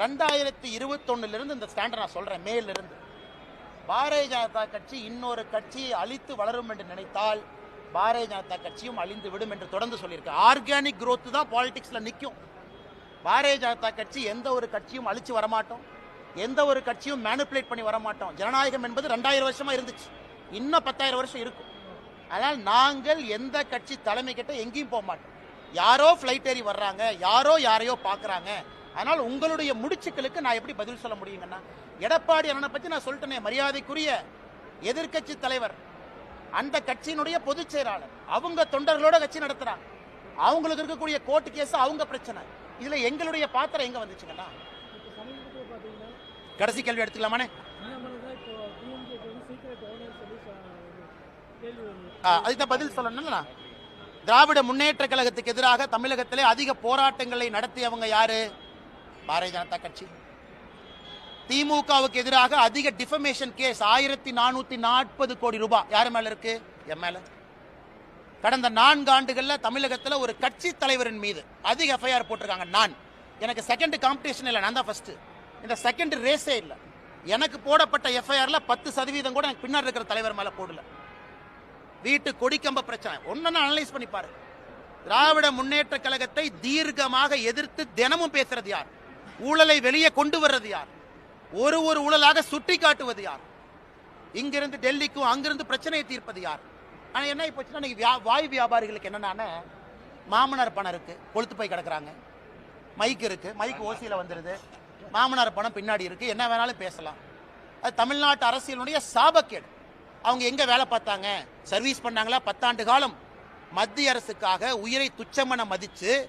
ரெண்டாயிரத்தி இருபத்தொன்னுலருந்து இந்த ஸ்டாண்டை நான் சொல்கிறேன் மேலிருந்து. பாரதிய ஜனதா கட்சி இன்னொரு கட்சியை அழித்து வளரும் என்று நினைத்தால் பாரதிய ஜனதா கட்சியும் அழிந்து விடும் என்று தொடர்ந்து சொல்லியிருக்கேன் ஆர்கானிக் குரோத் தான் பாலிடிக்ஸில் நிற்கும் பாரதிய ஜனதா கட்சி எந்த ஒரு கட்சியும் அழித்து வரமாட்டோம். எந்த ஒரு கட்சியும் மேனிப்புலேட் பண்ணி வரமாட்டோம். ஜனநாயகம் என்பது ரெண்டாயிரம் வருஷமாக இருந்துச்சு. இன்னும் பத்தாயிரம் வருஷம் இருக்கும். அதனால் நாங்கள் எந்த கட்சி தலைமை கிட்ட எங்கேயும் போக மாட்டோம். யாரோ ஃப்ளைட் ஏறி வர்றாங்க யாரோ யாரையோ பார்க்குறாங்க. அதனால் உங்களுடைய முடிச்சுக்களுக்கு நான் எப்படி பதில் சொல்ல முடியுங்கன்னா எடப்பாடி அண்ணனை பற்றி நான் சொல்லிட்டேனே மரியாதைக்குரிய எதிர்கட்சி தலைவர் அந்த கட்சியினுடைய பொதுச் செயலாளர் அவங்க தொண்டர்களோட கட்சி நடத்துகிறாங்க அவங்களுக்கு இருக்கக்கூடிய கோர்ட்டு கேஸ் அவங்க பிரச்சனை. இதுல எங்களுடைய பாத்திரம் எங்க வந்துச்சுங்கன்னா கடைசி கேள்வி எடுத்துக்கலாமானே அதுதான் பதில் சொல்லணும்ல திராவிட முன்னேற்ற கழகத்துக்கு எதிராக தமிழகத்திலே அதிக போராட்டங்களை நடத்தியவங்க யாரு? பாரதிய ஜனதா கட்சி. திமுகவுக்கு எதிராக அதிக டிஃபமேஷன் கேஸ் ஆயிரத்தி நானூத்தி நாற்பது கோடி ரூபாய். யார் மேல இருக்கு? என் மேல. கடந்த நான்கு ஆண்டுகள்ல தமிழகத்துல ஒரு கட்சி தலைவரின் மீது அதிக எஃப்ஐஆர் போட்டிருக்காங்க. நான். எனக்கு செகண்ட் காம்படிஷன் இல்லை. நான் தான் ஃபர்ஸ்ட் இந்த செகண்ட் ரேஸே இல்லை. எனக்கு போடப்பட்ட எஃப்ஐஆர்ல பத்து சதவீதம் கூட எனக்கு பின்னாடி இருக்கிற தலைவர் மேல போடல. வீட்டு கொடிக்கம்ப பிரச்சனை. ஒன்னு அனலைஸ் பண்ணி பாரு. திராவிட முன்னேற்ற கழகத்தை தீர்க்கமாக எதிர்த்து தினமும் பேசுறது யார்? ஊழலை வெளியே கொண்டு வர்றது யார்? ஒரு ஒரு ஊழலாக சுட்டி காட்டுவது யார்? இங்கிருந்து டெல்லிக்கும் அங்கிருந்து பிரச்சனையை தீர்ப்பது யார்? ஆனால் என்ன போச்சுன்னா இன்னைக்கு வியா- வாய் வியாபாரிகளுக்கு என்னன்னா மாமனார் பணம் இருக்கு. கொளுத்து போய் கிடக்குறாங்க. மைக் இருக்கு. மைக் ஓசியில் வந்துருது. மாமனார் பணம் பின்னாடி இருக்கு. என்ன வேணாலும் பேசலாம். அது தமிழ்நாட்டு அரசியலுடைய சாபக்கேடு. அவங்க எங்க வேலை பார்த்தாங்க? சர்வீஸ் பண்ணாங்களா? பத்தாண்டு காலம். மத்திய அரசுக்காக உயிரை துச்சமென மதிச்சு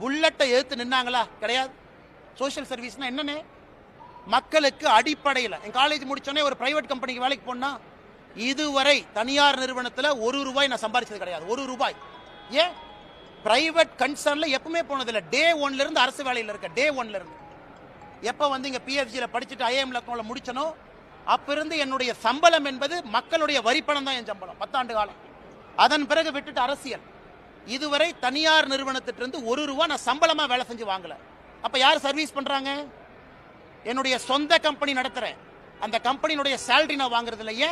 புல்லட்டை எடுத்து நின்னாங்களா? கிடையாது. சோஷியல் சர்வீஸ்னா என்னென்ன? மக்களுக்கு அடிப்படையில். என் காலேஜ் முடித்தோடனே ஒரு ப்ரைவேட் கம்பெனிக்கு வேலைக்கு போனால் இதுவரை தனியார் நிறுவனத்தில் ஒரு ரூபாய் நான் சம்பாதிச்சது கிடையாது. ஒரு ரூபாய். ஏன்? பிரைவேட் கன்சர்னில் எப்பவுமே போனதில்லை. டே ஒன்லேருந்து அரசு வேலையில் இருக்க டே ஒன்லேருந்து எப்போ வந்து இங்கே பிஎஃப்ஜியில் படிச்சுட்டு ஐஏஎம் லக்னோவில் முடிச்சனோ அப்பிருந்து என்னுடைய சம்பளம் என்பது மக்களுடைய வரிப்பணம் தான் என் சம்பளம். பத்தாண்டு காலம். அதன் பிறகு விட்டுட்டு அரசியல். இதுவரை தனியார் நிறுவனத்திட்டிருந்து ஒரு ரூபா நான் சம்பளமாக வேலை செஞ்சு வாங்கலை. அப்ப யார் சர்வீஸ் பண்றாங்க? என்னுடைய சொந்த கம்பெனி நடத்துகிறேன் அந்த கம்பெனியினுடைய சேலரி நான் வாங்குறது இல்லையே?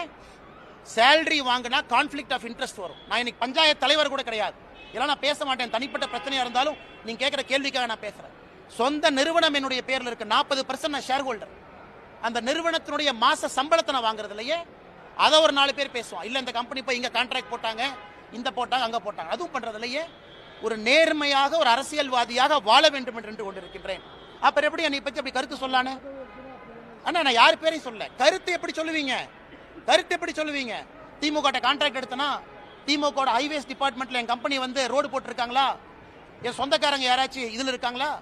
சேலரி வாங்கினா கான்ஃப்ளிக்ட் ஆஃப் இன்ட்ரெஸ்ட் வரும். நான் இன்னைக்கு பஞ்சாயத்து தலைவர் கூட கிடையாது. இதெல்லாம் நான் பேச மாட்டேன். தனிப்பட்ட பிரச்சனையா இருந்தாலும் நீங்க கேட்குற கேள்விக்காக நான் பேசுறேன். சொந்த நிறுவனம் என்னுடைய பேர்ல இருக்கு. நாற்பது பர்சன்ட் நான் ஷேர் ஹோல்டர் அந்த நிறுவனத்தினுடைய மாச சம்பளத்தை நான் வாங்குறது இல்லையே? அதை ஒரு நாலு பேர் பேசுவோம் இல்ல இந்த கம்பெனி போய் இங்க கான்ட்ராக்ட் போட்டாங்க இந்த போட்டாங்க அங்க போட்டாங்க. அதுவும் பண்றது இல்லையே? ஒரு நேர்மையாக ஒரு அரசியல்வாதியாக வாழ வேண்டும் என்று கொண்டிருக்கின்றேன். அப்புறம் எப்படி என்னை பற்றி அப்படி கருத்து சொல்லானே? அண்ணா நான் யார் பேரையும் சொல்ல கருத்து எப்படி சொல்லுவீங்க? கருத்து எப்படி சொல்லுவீங்க? திமுக கான்ட்ராக்ட் எடுத்தனா திமுக ஹைவேஸ் டிபார்ட்மெண்ட்ல என் கம்பெனி வந்து ரோடு போட்டிருக்காங்களா? என் சொந்தக்காரங்க யாராச்சும் இதில் இருக்காங்களா?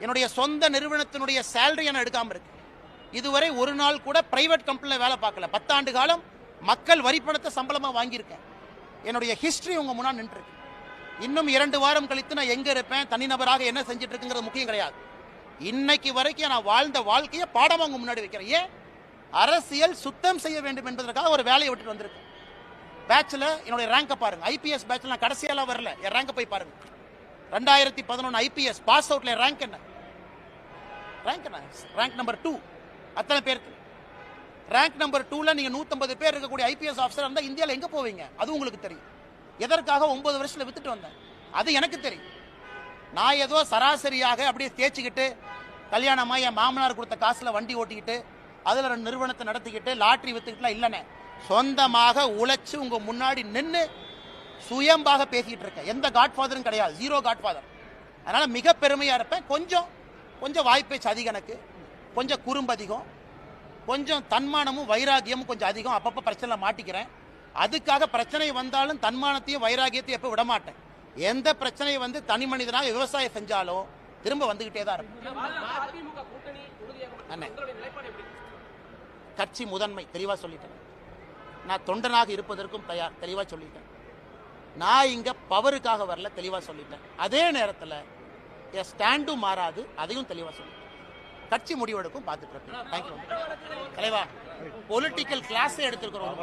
என்னுடைய சொந்த நிறுவனத்தினுடைய சேலரி நான் எடுக்காமல் இருக்கு. இதுவரை ஒரு நாள் கூட பிரைவேட் கம்பெனியில் வேலை பார்க்கல. பத்தாண்டு காலம் மக்கள் வரி பணத்தை வாங்கியிருக்கேன். என்னுடைய ஹிஸ்டரி உங்கள் முன்னாடி நின்றுருக்கு. இன்னும் இரண்டு வாரம் கழித்து நான் எங்க இருப்பேன்? தனிநபராக என்ன செஞ்சுட்டு இருக்குங்கிறது முக்கியம் கிடையாது. இன்னைக்கு வரைக்கும் நான் வாழ்ந்த வாழ்க்கையை பாடமாக உங்க முன்னாடி வைக்கிறேன். ஏன்? அரசியல் சுத்தம் செய்ய வேண்டும் என்பதற்காக ஒரு வேலையை விட்டுட்டு வந்திருக்கு பேட்ச்ல என்னுடைய ரேங்கை பாருங்க. ஐபிஎஸ் பேட்ச்ல நான் கடைசியெல்லாம் வரல. என் ரேங்கை போய் பாருங்க. ரெண்டாயிரத்தி பதினொன்று ஐபிஎஸ் பாஸ் அவுட்ல ரேங்க் என்ன? ரேங்க் என்ன? ரேங்க் நம்பர் டூ அத்தனை பேருக்கு. ரேங்க் நம்பர் டூல நீங்க 150 பேர் இருக்கக்கூடிய ஐபிஎஸ் ஆஃபீஸர் இருந்தால் இந்தியாவில் எங்க போவீங்க? அது உங்களுக்கு தெரியும். எதற்காக ஒன்பது வருஷத்தில் வித்துட்டு வந்தேன்? அது எனக்கு தெரியும். நான் ஏதோ சராசரியாக அப்படியே தேய்ச்சிக்கிட்டு கல்யாணமாக என் மாமனார் கொடுத்த காசில் வண்டி ஓட்டிக்கிட்டு அதில் ரெண்டு நிறுவனத்தை நடத்திக்கிட்டு லாட்ரி வித்துக்கிட்டுலாம் இல்லைண்ணே. சொந்தமாக உழைச்சி உங்கள் முன்னாடி நின்று சுயம்பாக பேசிக்கிட்டு இருக்கேன். எந்த காட்ஃபாதரும் கிடையாது. ஜீரோ காட்ஃபாதர் அதனால் மிக பெருமையாக இருப்பேன். கொஞ்சம் கொஞ்சம் வாய்ப்பேச்சு அதிகம் எனக்கு. கொஞ்சம் குறும்பு அதிகம் கொஞ்சம் தன்மானமும் வைராகியமும் கொஞ்சம் அதிகம். அப்பப்போ பிரச்சனை மாட்டிக்கிறேன். அதுக்காக பிரச்சனை வந்தாலும் தன்மானத்தையும் வைராகியத்தையும் எப்போ விட மாட்டேன் எந்த பிரச்சனை வந்து தனி மனிதனாக விவசாயம் செஞ்சாலும் திரும்ப வந்துகிட்டே தான் இருக்கும் கட்சி முதன்மை தெளிவா சொல்லிட்டேன். நான் தொண்டனாக இருப்பதற்கும் தயார் தெளிவா சொல்லிட்டேன். நான் இங்க பவருக்காக வரல தெளிவா சொல்லிட்டேன். அதே நேரத்துல என் ஸ்டாண்டும் மாறாது அதையும் தெளிவா சொல்லிட்டேன். கட்சி முடிவெடுக்கும் பார்த்துட்டு தேங்க்யூ தலைவா பொலிட்டிக்கல் கிளாஸே எடுத்திருக்கிறோம்.